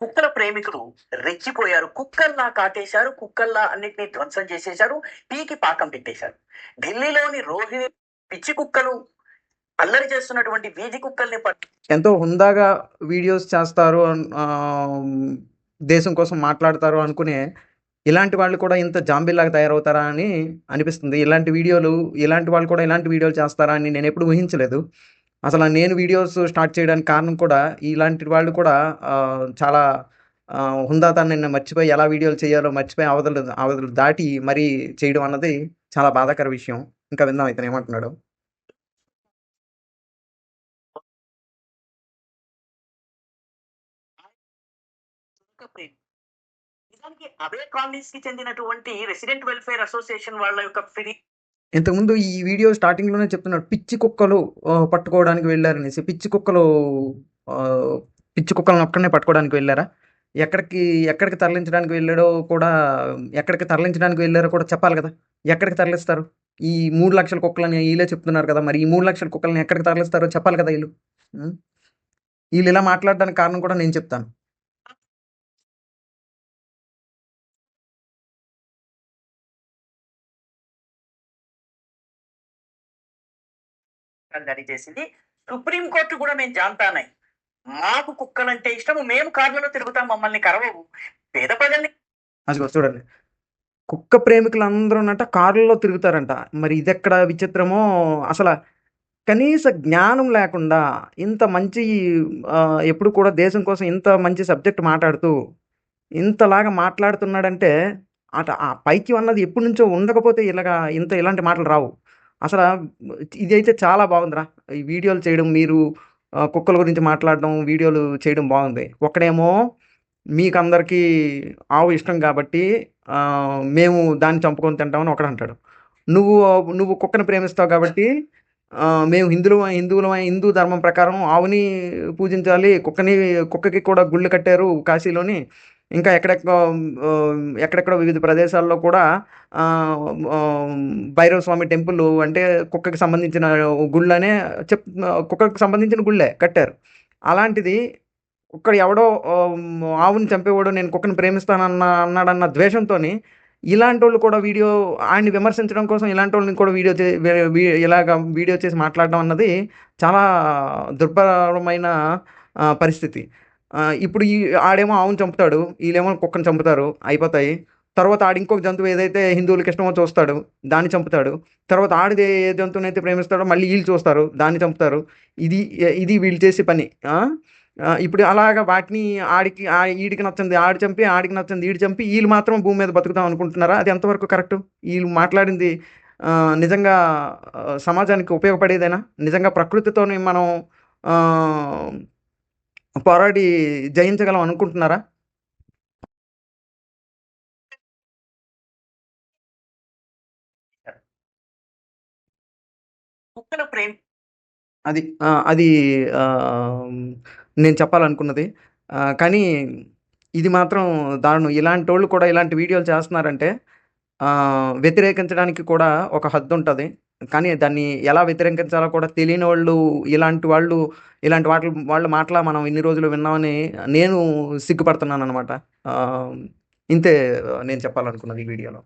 కుక్కల ప్రేమికులు రెచ్చిపోయారు. కుక్కల్లా కాటేశారు కుక్కల్లా అన్నిటినీ ధ్వంసం చేసేశారు పీకి పాకం పెట్టేశారు ఢిల్లీలోని రోహిణి పిచ్చి కుక్కలు అల్లరి చేస్తున్నటువంటి వీధి కుక్కల్ని ఎంతో హుందాగా వీడియోస్ చేస్తారు దేశం కోసం మాట్లాడతారు అనుకునే ఇలాంటి వాళ్ళు కూడా ఇంత జాంబీలాగా తయారవుతారా అని అనిపిస్తుంది. ఇలాంటి వీడియోలు ఇలాంటి వాళ్ళు కూడా ఇలాంటి వీడియోలు చేస్తారా అని నేను ఎప్పుడు ఊహించలేదు. అసలు నేను వీడియోస్ స్టార్ట్ చేయడానికి కారణం కూడా ఇలాంటి వాళ్ళు కూడా చాలా ఆ, హుందాతాన్ని మర్చిపోయి ఎలా వీడియోలు చేయాలో మర్చిపోయి అవతలు అవతలు దాటి మరీ చేయడం అన్నది చాలా బాధాకర విషయం. ఇంకా విందాం ఇతను ఏమంటున్నాడు. అదే కాలనీస్కి చెందినటువంటి రెసిడెంట్ వెల్ఫేర్ అసోసియేషన్ వాళ్ళ యొక్క ఫిరి ఇంతకుముందు ఈ వీడియో స్టార్టింగ్లోనే చెప్తున్నాడు పిచ్చి కుక్కలు పట్టుకోవడానికి వెళ్ళారనేసి. పిచ్చి కుక్కలు పిచ్చి కుక్కలను ఒక్కడనే పట్టుకోవడానికి వెళ్ళారా? ఎక్కడికి ఎక్కడికి తరలించడానికి వెళ్ళాడో కూడా ఎక్కడికి తరలించడానికి వెళ్ళారో కూడా చెప్పాలి కదా. ఎక్కడికి తరలిస్తారు? ఈ మూడు లక్షల కుక్కలని వీళ్ళే చెప్తున్నారు కదా మరి ఈ మూడు లక్షల కుక్కలని ఎక్కడికి తరలిస్తారో చెప్పాలి కదా వీళ్ళు? వీళ్ళు ఇలా మాట్లాడడానికి కారణం కూడా నేను చెప్తాను. జారీ చేసింది. సుప్రీం కోర్టు కూడా మేము జాంతానై మాకు కుక్కలంటే ఇష్టము. మేము కార్లలో తిరుగుతాం. మమ్మల్ని కరవవు. పేద ప్రజల్ని అది చూడండి. కుక్క ప్రేమికులు అందరూ ఉన్నట్ట కార్లలో తిరుగుతారంట. మరి ఇది ఎక్కడ విచిత్రమో అసలు కనీస జ్ఞానం లేకుండా ఇంత మంచి ఎప్పుడు కూడా దేశం కోసం ఇంత మంచి సబ్జెక్ట్ మాట్లాడుతూ ఇంతలాగా మాట్లాడుతున్నాడంటే అట ఆ పైకి అన్నది ఎప్పటి నుంచో ఉండకపోతే ఇలాగా ఇంత ఇలాంటి మాటలు రావు. అసలు ఇదైతే చాలా బాగుందిరా. ఈ వీడియోలు చేయడం మీరు కుక్కల గురించి మాట్లాడడం వీడియోలు చేయడం బాగుంది. ఒకడేమో మీకు అందరికీ ఆవు ఇష్టం కాబట్టి మేము దాన్ని చంపుకొని తింటామని ఒకడు అంటాడు. నువ్వు నువ్వు కుక్కని ప్రేమిస్తావు కాబట్టి మేము హిందువులు హిందువుల హిందూ ధర్మం ప్రకారం ఆవుని పూజించాలి కుక్కని కుక్కకి కూడా గుళ్ళు కట్టారు కాశీలోని. ఇంకా ఎక్కడెక్కడ ఎక్కడెక్కడ వివిధ ప్రదేశాల్లో కూడా భైరవ స్వామి టెంపుల్ అంటే కుక్కకి సంబంధించిన గుళ్ళనే చెప్ కుక్కకి సంబంధించిన గుళ్ళే కట్టారు. అలాంటిది ఇక్కడ ఎవడో ఆవుని చంపేవాడు నేను కుక్కని ప్రేమిస్తానన్న అన్నాడన్న ద్వేషంతోని ఇలాంటి వాళ్ళు కూడా వీడియో ఆయన్ని విమర్శించడం కోసం ఇలాంటి వాళ్ళని కూడా వీడియో చే ఇలాగ వీడియో చేసి మాట్లాడడం అన్నది చాలా దుర్భరమైన పరిస్థితి. ఇప్పుడు ఈ ఆడేమో ఆవును చంపుతాడు వీళ్ళేమో కుక్కను చంపుతారు అయిపోతాయి. తర్వాత ఆడు ఇంకొక జంతువు ఏదైతే హిందువులకి ఇష్టమో చూస్తాడు దాన్ని చంపుతాడు. తర్వాత ఆడిది ఏ జంతువునైతే ప్రేమిస్తాడో మళ్ళీ వీళ్ళు చూస్తారు దాన్ని చంపుతారు. ఇది ఇది వీళ్ళు చేసే పని. ఇప్పుడు అలాగా వాటిని ఆడికి ఈడికి నచ్చింది ఆడి చంపి ఆడికి నచ్చింది ఈడి చంపి వీళ్ళు మాత్రం భూమి మీద బతుకుతాం అనుకుంటున్నారా? అది ఎంతవరకు కరెక్ట్? వీళ్ళు మాట్లాడింది నిజంగా సమాజానికి ఉపయోగపడేదేనా? నిజంగా ప్రకృతితోనే మనం పోరాడి జయించగలం అనుకుంటున్నారా? అది అది నేను చెప్పాలనుకున్నది. కానీ ఇది మాత్రం దారుణం. ఇలాంటి వాళ్ళు కూడా ఇలాంటి వీడియోలు చేస్తున్నారంటే వ్యతిరేకించడానికి కూడా ఒక హద్దు ఉంటుంది కానీ దాన్ని ఎలా వ్యతిరేకించాలో కూడా తెలియని వాళ్ళు ఇలాంటి వాళ్ళు ఇలాంటి వాటి వాళ్ళ మాటల మనం ఇన్ని రోజులు విన్నామని నేను సిగ్గుపడుతున్నాను అనమాట ఇంతే నేను చెప్పాలనుకున్నది ఈ వీడియోలో.